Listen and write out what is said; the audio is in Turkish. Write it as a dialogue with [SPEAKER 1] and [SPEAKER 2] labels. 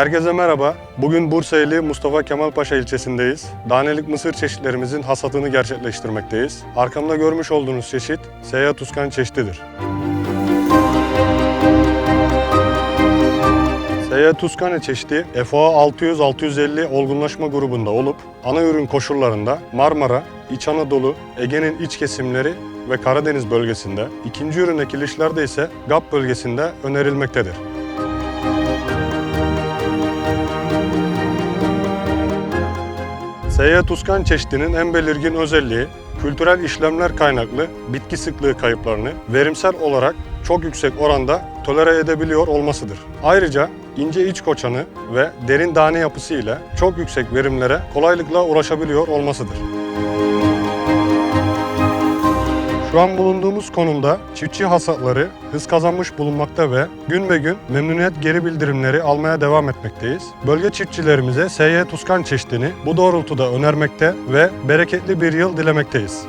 [SPEAKER 1] Herkese merhaba. Bugün Bursa ili Mustafa Kemal Paşa ilçesindeyiz. Danelik mısır çeşitlerimizin hasatını gerçekleştirmekteyiz. Arkamda görmüş olduğunuz çeşit Seyyah Tuskan çeşididir. Seyyah Tuskane çeşidi FOA 600-650 olgunlaşma grubunda olup ana ürün koşullarında Marmara, İç Anadolu, Ege'nin iç kesimleri ve Karadeniz bölgesinde, ikinci ürün ekilişlerde ise GAP bölgesinde önerilmektedir. Seyyah Tuskan çeşidinin en belirgin özelliği kültürel işlemler kaynaklı bitki sıklığı kayıplarını verimsel olarak çok yüksek oranda tolere edebiliyor olmasıdır. Ayrıca ince iç koçanı ve derin tane yapısı ile çok yüksek verimlere kolaylıkla ulaşabiliyor olmasıdır. Şu an bulunduğumuz konumda çiftçi hasatları hız kazanmış bulunmakta ve gün be gün memnuniyet geri bildirimleri almaya devam etmekteyiz. Bölge çiftçilerimize SY Tuskan çeşidini bu doğrultuda önermekte ve bereketli bir yıl dilemekteyiz.